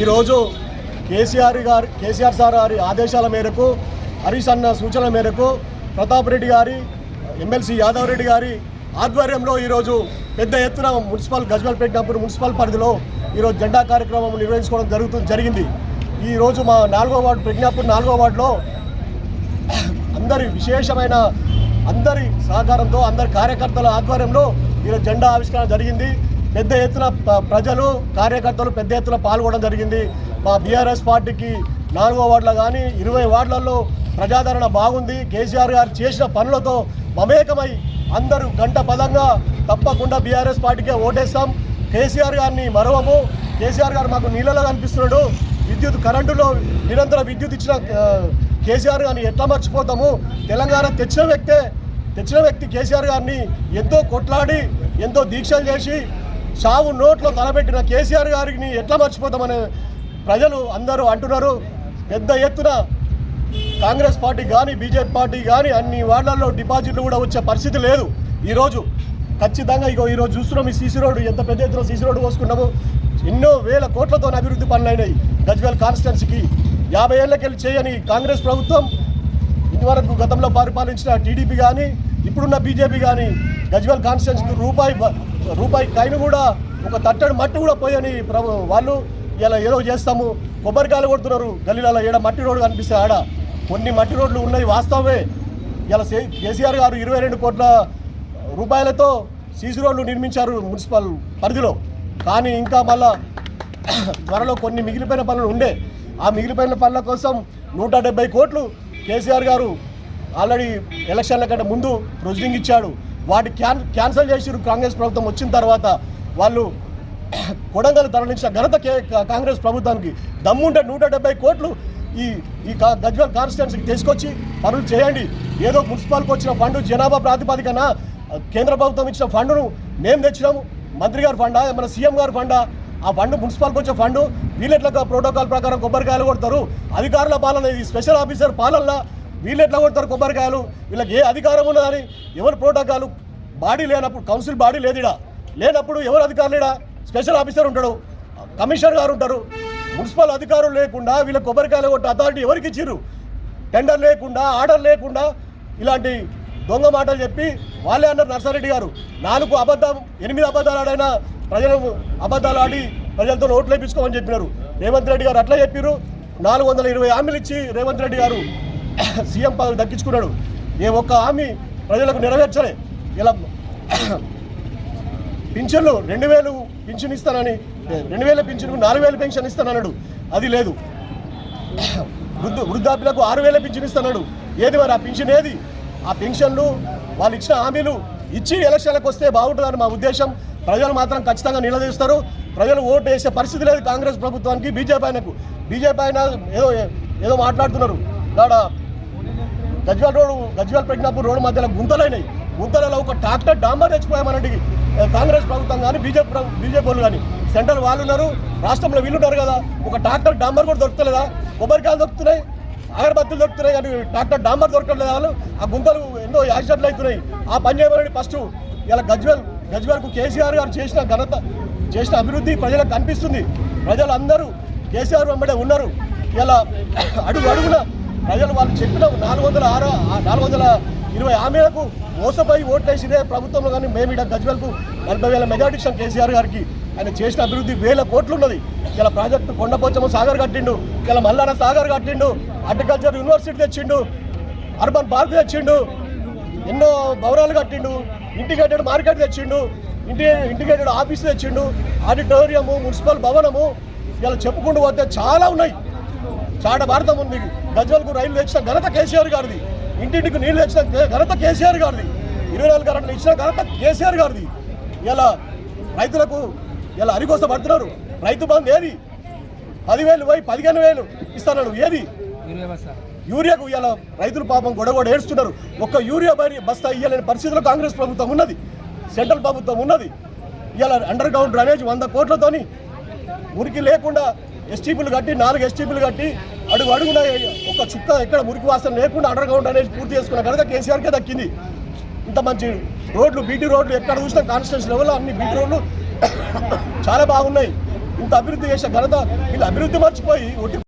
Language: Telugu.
ఈరోజు కేసీఆర్ గారి కేసీఆర్ సార్ గారి ఆదేశాల మేరకు హరీష్ అన్న సూచనల మేరకు ప్రతాప్ రెడ్డి గారి ఎమ్మెల్సీ యాదవ్ రెడ్డి గారి ఆధ్వర్యంలో ఈరోజు పెద్ద ఎత్తున మున్సిపల్ గజ్వల్ పెట్టినప్పుడు మున్సిపల్ పరిధిలో ఈరోజు జెండా కార్యక్రమం నిర్వహించుకోవడం జరుగుతుంది జరిగింది. ఈరోజు మా నాలుగో వార్డు ప్రజ్ఞాపూర్ నాలుగో వార్డులో అందరి విశేషమైన అందరి సహకారంతో అందరి కార్యకర్తల ఆధ్వర్యంలో ఈరోజు జెండా ఆవిష్కరణ జరిగింది. పెద్ద ఎత్తున ప- ప్రజలు కార్యకర్తలు పెద్ద ఎత్తున పాల్గొనడం జరిగింది. మా బీఆర్ఎస్ పార్టీకి నాలుగో వార్డులో కానీ ఇరవై వార్డులలో ప్రజాదరణ బాగుంది. కేసీఆర్ గారు చేసిన పనులతో మమేకమై అందరూ గంట పదంగా తప్పకుండా బీఆర్ఎస్ పార్టీకే ఓటేస్తాం. కేసీఆర్ గారిని మరవము. కేసీఆర్ గారు మాకు నీళ్ళలో కనిపిస్తున్నాడు. విద్యుత్ కరెంటులో నిరంతరం విద్యుత్ ఇచ్చిన కేసీఆర్ గారిని ఎట్లా మర్చిపోతాము? తెలంగాణ తెచ్చిన వ్యక్తే తెచ్చిన వ్యక్తి కేసీఆర్ గారిని ఎంతో కొట్లాడి ఎంతో దీక్షలు చేసి చావు నోట్లో తలపెట్టిన కేసీఆర్ గారిని ఎట్లా మర్చిపోతామని ప్రజలు అందరూ అంటున్నారు. పెద్ద ఎత్తున కాంగ్రెస్ పార్టీ కానీ బీజేపీ పార్టీ కానీ అన్ని వార్డులలో డిపాజిట్లు కూడా వచ్చే పరిస్థితి లేదు. ఈరోజు ఖచ్చితంగా ఇగో ఈరోజు చూస్తున్నాం ఈ సీసీ రోడ్డు ఎంత పెద్ద ఎత్తున సీసీ రోడ్డు పోసుకున్నాము ఎన్నో వేల కోట్లతో అభివృద్ధి పనులు అయినాయి గజ్వేల్ కాన్స్టిట్యున్సీకి. యాభై ఏళ్ళకెళ్ళి చేయని కాంగ్రెస్ ప్రభుత్వం ఇంతవరకు గతంలో పరిపాలించిన టీడీపీ కానీ ఇప్పుడున్న బీజేపీ కానీ గజ్వేల్ కాన్స్టిట్యున్సీకి రూపాయి రూపాయి కైను కూడా ఒక తట్టడి మట్టి కూడా పోయని ప్రభు వాళ్ళు ఇలా ఏదో చేస్తాము. కొబ్బరికాయలు కొడుతున్నారు. గల్లీలలో ఏడ మట్టి రోడ్డు కనిపిస్తే ఆడ. కొన్ని మట్టి రోడ్లు ఉన్నాయి వాస్తవమే. ఇలా కేసీఆర్ గారు ఇరవై రెండు కోట్ల రూపాయలతో సీసీ రోడ్లు నిర్మించారు మున్సిపల్ పరిధిలో. కానీ ఇంకా మళ్ళా త్వరలో కొన్ని మిగిలిపోయిన పనులు ఉండే. ఆ మిగిలిపోయిన పనుల కోసం నూట డెబ్బై కోట్లు కేసీఆర్ గారు ఆల్రెడీ ఎలక్షన్ల కంటే ముందు ప్రొసీడింగ్ ఇచ్చాడు. వాటి క్యాన్ క్యాన్సిల్ చేసిరు కాంగ్రెస్ ప్రభుత్వం వచ్చిన తర్వాత. వాళ్ళు కొడంగల్ తరలించిన ఘనత కే కాంగ్రెస్ ప్రభుత్వానికి. దమ్ముంటే నూట డెబ్బై కోట్లు ఈ ఈ గజ్వల్ కాన్స్టిట్యున్సీకి తీసుకొచ్చి పనులు చేయండి. ఏదో మున్సిపాల్కి వచ్చిన ఫండ్ జనాభా ప్రాతిపదికన కేంద్ర ప్రభుత్వం ఇచ్చిన ఫండ్ను మేము తెచ్చినాము. మంత్రి గారి ఫండా మన సీఎం గారి ఫండా? ఆ ఫండ్ మున్సిపాల్కి వచ్చే ఫండ్ వీళ్ళెట్లా ప్రోటోకాల్ ప్రకారం కొబ్బరికాయలు కొడతారు. అధికారుల పాలన ఇది స్పెషల్ ఆఫీసర్ పాలన వీళ్ళు ఎట్లా కొడతారు కొబ్బరికాయలు? వీళ్ళకి ఏ అధికారం ఉన్నదని? ఎవరు ప్రోటోకాలు? బాడీ లేనప్పుడు కౌన్సిల్ బాడీ లేదిడా? లేనప్పుడు ఎవరు అధికారులేడా స్పెషల్ ఆఫీసర్ ఉంటాడు. కమిషనర్ గారు ఉంటారు. మున్సిపల్ అధికారులు లేకుండా వీళ్ళ కొబ్బరికాయలు కొట్టే అథారిటీ ఎవరికి ఇచ్చిర్రు? టెండర్ లేకుండా ఆర్డర్ లేకుండా ఇలాంటి దొంగ మాటలు చెప్పి వాళ్ళే అన్నారు నర్సారెడ్డి గారు. నాలుగు అబద్ధం ఎనిమిది అబద్ధాలు ఆడైనా ప్రజలు అబద్ధాలు ఆడి ప్రజలతో ఓట్లు వేపించుకోమని చెప్పినారు. రేవంత్ రెడ్డి గారు అట్లా చెప్పారు నాలుగు వందల ఇరవై హామీలు ఇచ్చి రేవంత్ రెడ్డి గారు సీఎం పదవి దక్కించుకున్నాడు. ఏ ఒక్క హామీ ప్రజలకు నెరవేర్చలే. ఇలా పింఛన్లు రెండు వేలు పింఛన్ ఇస్తానని రెండు వేల పింఛన్కు నాలుగు వేల పెన్షన్ ఇస్తానన్నాడు. అది లేదు. వృద్ధ వృద్ధాప్యులకు ఆరు వేల పింఛన్ ఇస్తున్నాడు ఏది మరి ఆ పింఛన్ ఏది? ఆ పెన్షన్లు వాళ్ళు ఇచ్చిన హామీలు ఇచ్చి ఎలక్షన్లకు వస్తే బాగుంటుందని మా ఉద్దేశం. ప్రజలు మాత్రం ఖచ్చితంగా నిలదీస్తారు. ప్రజలు ఓటు వేసే పరిస్థితి లేదు కాంగ్రెస్ ప్రభుత్వానికి బీజేపీ ఆయనకు. బీజేపీ ఆయన ఏదో ఏదో మాట్లాడుతున్నారు. కాడ గజ్వాల్ రోడ్ గజ్వాల్ పెట్టినప్పుడు రోడ్డు మధ్యలో గుంతలైనాయి. గుంతలలో ఒక ట్రాక్టర్ డాంబర్ తెచ్చిపోయామనండి కాంగ్రెస్ ప్రభుత్వం కానీ బీజేపీ ప్ర- బీజేపీ వాళ్ళు కానీ సెంట్రల్ వాళ్ళు ఉన్నారు రాష్ట్రంలో వీళ్ళు ఉన్నారు కదా ఒక ట్రాక్టర్ డాంబర్ కూడా దొరుకుతలేదా కొబ్బరికాయలు దొరుకుతున్నాయి అగరబత్తులు దొరుకుతున్నాయి కానీ ట్రాక్టర్ డాంబర్ దొరకట్లేదు వాళ్ళు? ఆ గుంతలు ఎన్నో యాక్సిడెంట్లు అవుతున్నాయి. ఆ పని చేయమని ఫస్ట్. ఇలా గజ్వెల్ గజ్వెల్కు కేసీఆర్ గారు చేసిన ఘనత చేసిన అభివృద్ధి ప్రజలకు కనిపిస్తుంది. ప్రజలందరూ కేసీఆర్ వెంబడే ఉన్నారు. ఇలా అడుగు అడుగున ప్రజలు వాళ్ళు చెప్పిన నాలుగు వందల ఆరు నాలుగు వందల ఇరవై హామీలకు మోసపోయి ఓట్లేసిదే ప్రభుత్వంలో కానీ మేము ఇక్కడ గజ్వెల్కు నలభై వేల మెజార్టీ ఇచ్చాం కేసీఆర్ గారికి. ఆయన చేసిన అభివృద్ధి వేల కోట్లు ఉన్నది. ఇలా ప్రాజెక్టు కొండపోచమ్మ సాగర్ కట్టిండు. ఇలా మల్లార సాగర్ కట్టిండు. అగ్రికల్చర్ యూనివర్సిటీ తెచ్చిండు. అర్బన్ పార్క్ తెచ్చిండు. ఎన్నో భవనాలు కట్టిండు. ఇంటిగ్రేటెడ్ మార్కెట్ తెచ్చిండు. ఇంటి ఇంటిగ్రేటెడ్ ఆఫీస్ తెచ్చిండు. ఆడిటోరియము మున్సిపల్ భవనము ఇలా చెప్పుకుంటూ పోతే చాలా ఉన్నాయి. చాట భారతం ఉంది. గజ్వల్కు రైలు తెచ్చిన ఘనత కేసీఆర్ గారిది. ఇంటింటికి నీళ్ళు తెచ్చిన ఘనత కేసీఆర్ గారిది. ఇరవై నాలుగు కరెంట్లు ఇచ్చిన ఘనత కేసీఆర్ గారిది. ఇలా రైతులకు ఇలా అరికోస పడుతున్నారు. రైతు బంధు ఏది? పదివేలు పోయి పదిహేను వేలు ఇస్తున్నాడు ఏది? యూరియాకు ఇలా రైతులు పాపం గొడవ ఏడుస్తున్నారు. ఒక్క యూరియా బరి బస్తా ఇయ్యలేని పరిస్థితిలో కాంగ్రెస్ ప్రభుత్వం ఉన్నది. సెంట్రల్ ప్రభుత్వం ఉన్నది. ఇలా అండర్ గ్రౌండ్ డ్రైనేజ్ వంద కోట్లతోని మురికి లేకుండా ఎస్టీపీలు కట్టి నాలుగు ఎస్టీపీలు కట్టి అడుగు అడుగున ఒక చుక్క ఎక్కడ మురికి వాసన లేకుండా అండర్ గ్రౌండ్ అనేది పూర్తి చేసుకున్న కనుక కేసీఆర్కే దక్కింది. ఇంత మంచి రోడ్లు బీటీ రోడ్లు ఎక్కడ చూసినా కాన్స్టిట్యూన్స్ లెవెల్లో అన్ని బీటీ రోడ్లు చాలా బాగున్నాయి. ఇంత అభివృద్ధి చేసే ఘనత వీళ్ళు అభివృద్ధి మర్చిపోయి ఒట్టి